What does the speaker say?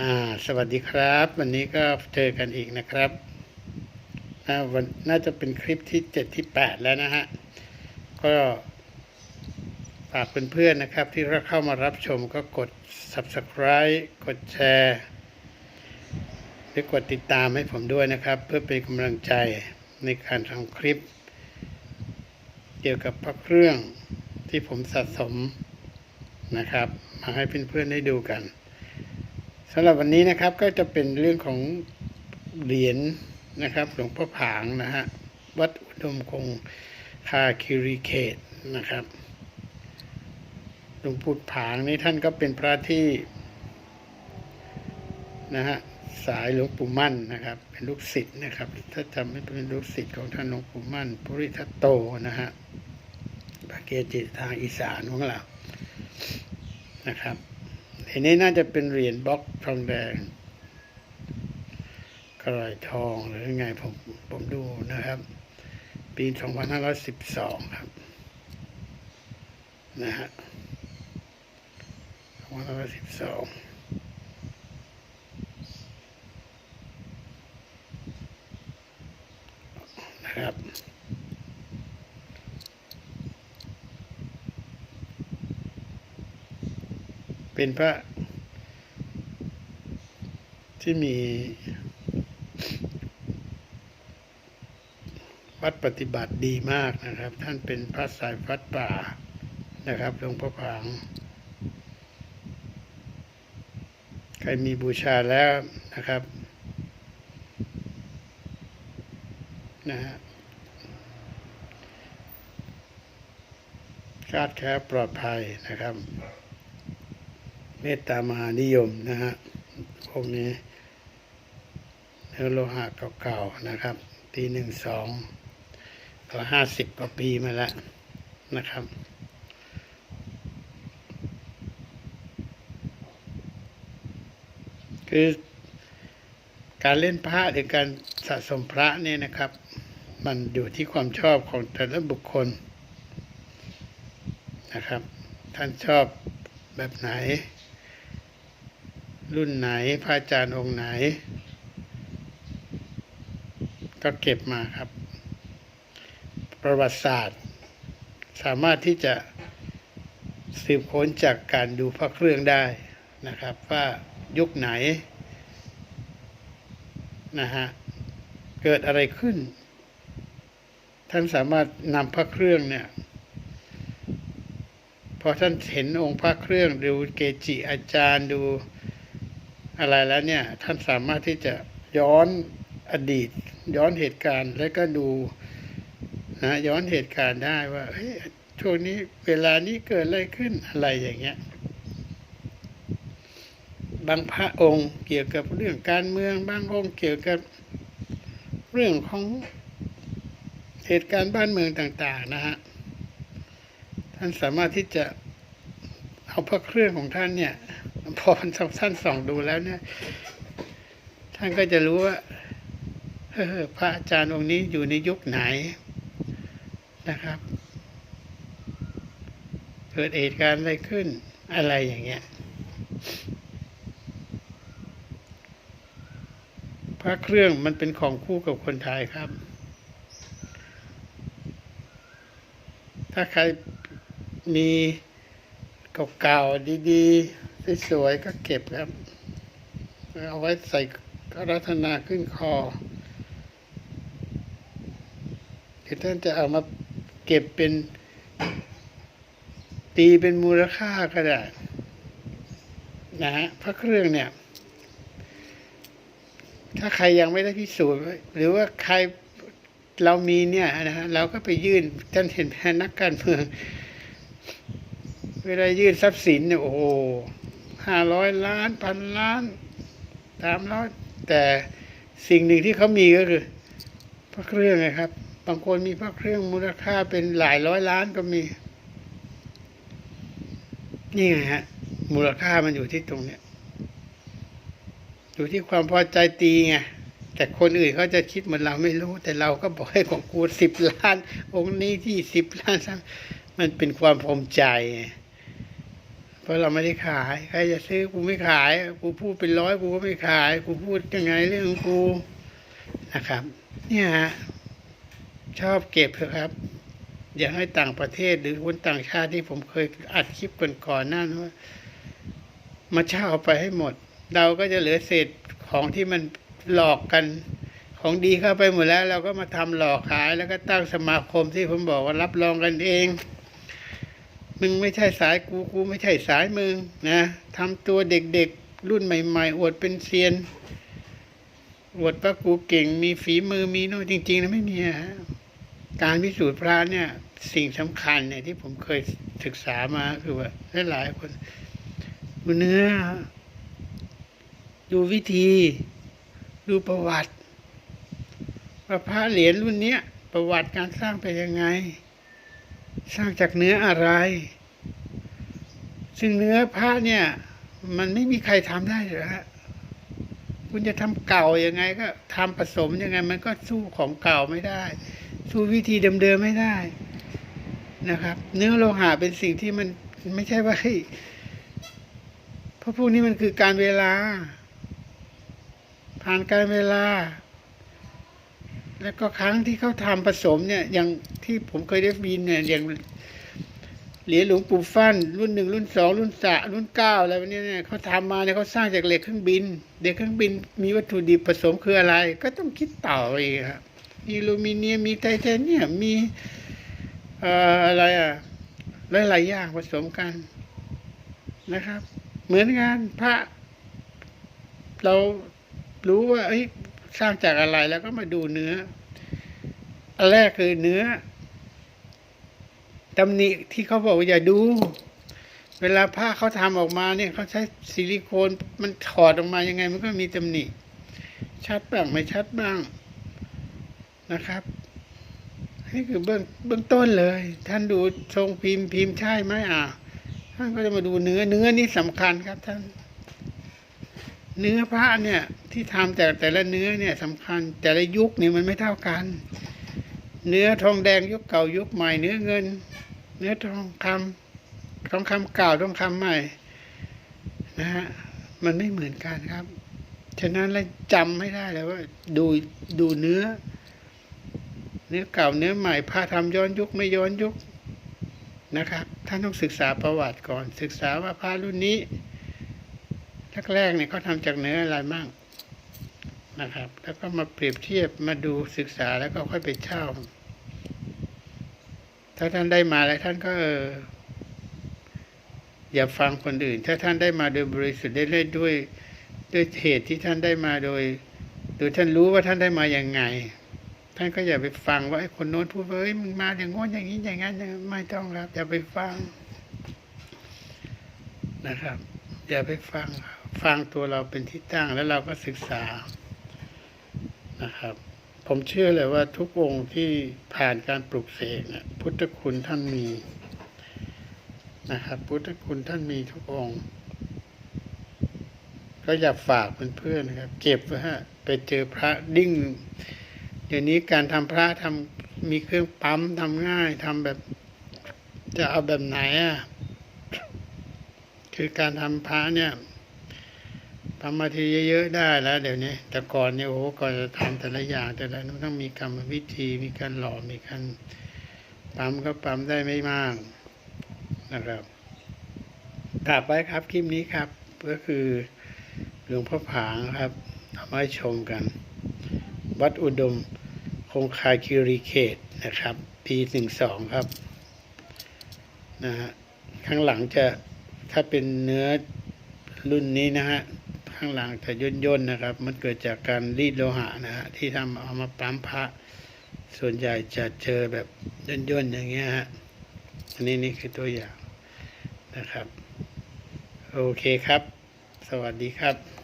อ่าสวัสดีครับ วันนี้ก็เจอกันอีกนะครับอ่าวันน่าจะเป็นคลิปที่เจ็ดที่แปดแล้วนะฮะ ก็ฝากเพื่อนๆนะครับ ที่เข้ามารับชมก็กด subscribe กดแชร์หรือกดติดตามให้ผมด้วยนะครับ เพื่อเป็นกำลังใจในการทำคลิป เกี่ยวกับพระเครื่องที่ผมสะสมนะครับ มาให้เพื่อนๆได้ดูกัน สำหรับวันนี้นะครับก็จะเป็นเรื่องของเหรียญนะครับ หลวงพ่อผางนะฮะวัดอุดมคงคาคิริเขตนะครับหลวงปู่ผางนี่ท่านก็เป็นพระที่นะฮะสายหลวงปู่มั่นนะครับ เป็นลูกศิษย์นะครับ ถ้าจำไม่เป็นลูกศิษย์ของท่านหลวงปู่มั่นปุริทัตโตนะฮะพระเกจิทางอีสานของเรานะครับ อันี้น่าจะเป็นเหรียญบล็อกทองแดงกระไรทองหรือยังไงผมผมดูนะครับ ปี 2512 ครับ นะฮะ2512 นะครับ เป็นพระที่มีวัดปฏิบัติดีมากนะครับ ท่านเป็นพระสายวัดป่านะครับหลวงพ่อผาง ใครมีบูชาแล้วนะครับนะฮะคาดแคล้ปลอดภัยนะครับ เมตตามหานิยมนะฮะพวกนี้เนื้อโลหะเก่าๆนะครับปีหนึ่งสองก็ห้าสิบกว่าปีมาแล้วนะครับคือการเล่นพระหรือการสะสมพระเนี่ยนะครับ มันอยู่ที่ความชอบของแต่ละบุคคลนะครับ ท่านชอบแบบไหน รุ่นไหนพระอาจารย์องค์ไหน ก็เก็บมาครับ ประวัติศาสตร์ สามารถที่จะสืบค้นจากการดูพระเครื่องได้นะครับ ว่ายุคไหนนะฮะเกิดอะไรขึ้น ท่านสามารถนำพระเครื่องเนี่ยพอท่านเห็นองค์พระเครื่องดูเกจิอาจารย์ดู อะไรแล้วเนี่ย ท่านสามารถที่จะย้อนอดีต ย้อนเหตุการณ์ แล้วก็ดูนะย้อนเหตุการณ์ได้ว่าเฮ้ยช่วงนี้เวลานี้เกิดอะไรขึ้นอะไรอย่างเงี้ยบางพระองค์เกี่ยวกับเรื่องการเมืองบางองค์เกี่ยวกับเรื่องของเหตุการณ์บ้านเมืองต่าง ๆ นะฮะ ท่านสามารถที่จะเอาพระเครื่องของท่านเนี่ย พอท่านส่องดูแล้วเนี่ย ท่านก็จะรู้ว่าเออพระอาจารย์องค์นี้อยู่ในยุคไหนนะครับ เกิดเหตุการณ์อะไรขึ้นอะไรอย่างเงี้ย พระเครื่องมันเป็นของคู่กับคนไทยครับ ถ้าใครมีเก่าๆดี ๆ สวยก็เก็บครับ เอาไว้ใส่รัตนาขึ้นคอหรือท่านจะเอามาเก็บเป็น ตีเป็นมูลค่าก็ได้นะฮะพระเครื่องเนี่ย ถ้าใครยังไม่ได้พิสูจน์หรือว่าใครเรามีเนี่ยนะฮะเราก็ไปยื่นท่านเห็นแพนักการเมืองเวลายื่นทรัพย์สินเนี่ยโอ้โห ห้าร้อยล้านพันล้านสามร้อยแต่สิ่งหนึ่งที่เขามีก็คือพระเครื่องไงครับ บางคนมีพระเครื่องมูลค่าเป็นหลายร้อยล้านก็มี นี่ไงฮะ มูลค่ามันอยู่ที่ตรงเนี้ยอยู่ที่ความพอใจตีไงแต่คนอื่นเขาจะคิดเหมือนเราไม่รู้ แต่เราก็บอกให้ของกูสิบล้าน องค์นี้ที่สิบล้านมันเป็นความภูมิใจ เพราะเราไม่ได้ขาย ใครจะซื้อกูไม่ขาย กูพูดเป็นร้อยกูก็ไม่ขาย กูพูดยังไงเรื่องกูนะครับ เนี่ยฮะชอบเก็บเถอะครับ อย่าให้ต่างประเทศหรือคนต่างชาติที่ผมเคยอัดคลิปก่อนๆหนั่นว่ามาเช่าเอาไปให้หมด เราก็จะเหลือเศษของที่มันหลอกกันของดีเข้าไปหมดแล้ว เราก็มาทำหลอกขายแล้วก็ตั้งสมาคมที่ผมบอกว่ารับรองกันเอง มึงไม่ใช่สายกูกูไม่ใช่สายมึงนะทำตัวเด็กๆ รุ่นใหม่ๆ อวดเป็นเซียน อวดว่ากูเก่งมีฝีมือมีโน่นจริงๆนะไม่มีฮะการพิสูจน์พระเนี่ย สิ่งสำคัญเนี่ยที่ผมเคยศึกษามาคือว่าหลายๆคนดูเนื้อ ดูวิธี ดูประวัติว่าพระเหรียญรุ่นเนี้ย ประวัติการสร้างเป็นยังไง สร้างจากเนื้ออะไร ซึ่งเนื้อพระเนี่ย มันไม่มีใครทำได้เลยฮะคุณจะทำเก่ายังไง ก็ทำผสมยังไง มันก็สู้ของเก่าไม่ได้ สู้วิธีเดิมๆไม่ได้นะครับ เนื้อโลหะเป็นสิ่งที่มันไม่ใช่ว่าเพราะพวกนี้มันคือการเวลา ผ่านการเวลา แล้วก็ครั้งที่เขาทำผสมเนี่ยอย่างที่ผมเคยได้ยินเนี่ยอย่างเหรียญหลวงปู่ฟั่นรุ่นหนึ่งรุ่นสองรุ่นสามรุ่นเก้าอะไรพวกนี้เนี่ยเขาทำมาเนี่ยเขาสร้างจากเหล็กเครื่องบินเหล็กเครื่องบินมีวัตถุดิบผสมคืออะไร ก็ต้องคิดต่อไปอีกครับมีอลูมิเนียมมีไทเทเนียมมีเอ่ออะไรอะหลายๆอย่างผสมกันนะครับ เหมือนงานพระ เรารู้ว่าเอ้ย สร้างจากอะไรแล้วก็มาดูเนื้อ อันแรกคือเนื้อตำหนิที่เขาบอกว่าอย่าดู เวลาผ้าเขาทำออกมาเนี่ยเขาใช้ซิลิโคนมันถอดออกมายังไง มันก็มีตำหนิ ชัดบ้างไม่ชัดบ้างนะครับนี่คือเบื้องเบื้องต้นเลย ท่านดูทรงพิมพ์พิมพ์ใช่ไหมอะท่านก็จะมาดูเนื้อเนื้อนี่สำคัญครับท่าน เนื้อพระเนี่ยที่ทำแต่แต่ละเนื้อเนี่ยสำคัญแต่ละยุคเนี่ยมันไม่เท่ากัน เนื้อทองแดงยุคเก่ายุคใหม่เนื้อเงิน เนื้อทองคำทองคำเก่าทองคำใหม่นะฮะมันไม่เหมือนกันครับ ฉะนั้นเราจำไม่ได้เลยว่า ดูดูเนื้อ เนื้อเก่าเนื้อใหม่ผ้าทำย้อนยุคไม่ย้อนยุคนะครับท่านต้องศึกษาประวัติก่อน ศึกษาว่าผ้ารุ่นนี้ แรกๆเนี่ยเขาทำจากเนื้ออะไรบ้างนะครับ แล้วก็มาเปรียบเทียบมาดูศึกษาแล้วก็ค่อยไปเช่า ถ้าท่านได้มาแล้วท่านก็เอออย่าฟังคนอื่น ถ้าท่านได้มาโดยบริสุทธิ์ได้เลยด้วยด้วยเหตุที่ท่านได้มาโดย โดยท่านรู้ว่าท่านได้มาอย่างไง ท่านก็อย่าไปฟังว่าไอ้คนโน้นพูดว่าเฮ้ยมึงมาอย่างโน้นอย่างนี้อย่างนั้นไม่ต้องครับ อย่าไปฟังนะครับ อย่าไปฟัง ฟังตัวเราเป็นที่ตั้งแล้วเราก็ศึกษานะครับ ผมเชื่อเลยว่าทุกองค์ที่ผ่านการปลุกเสกเนี่ยพุทธคุณท่านมีนะครับ พุทธคุณท่านมีทุกองค์ ก็อยากฝากเพื่อนๆนะครับ เก็บไว้ฮะไปเจอพระดิ้งเดี๋ยวนี้การทำพระทำมีเครื่องปั๊มทำง่ายทำแบบ จะเอาแบบไหนอะคือการทำพระเนี่ย ทำมาทีเยอะๆได้แล้วเดี๋ยวนี้ แต่ก่อนเนี่ยโอ้โหก่อนจะทำแต่ละอย่างแต่ละนั้นต้องมีกรรมวิธีมีการหล่อมีการปั๊มก็ปั๊มได้ไม่มากนะครับกลับไปครับคลิปนี้ครับ ก็คือหลวงพ่อผางครับเอามาให้ชมกัน วัดอุดมคงคาคิริเขตนะครับ ปีหนึ่งสองครับนะฮะข้างหลังจะถ้าเป็นเนื้อรุ่นนี้นะฮะ ข้างหลังแต่ย่นย่นๆนะครับ มันเกิดจากการรีดโลหะนะฮะที่ทำเอามาปั๊มพระ ส่วนใหญ่จะเจอแบบย่นย่นๆอย่างเงี้ยฮะอันนี้นี่คือตัวอย่างนะครับ โอเคครับ สวัสดีครับ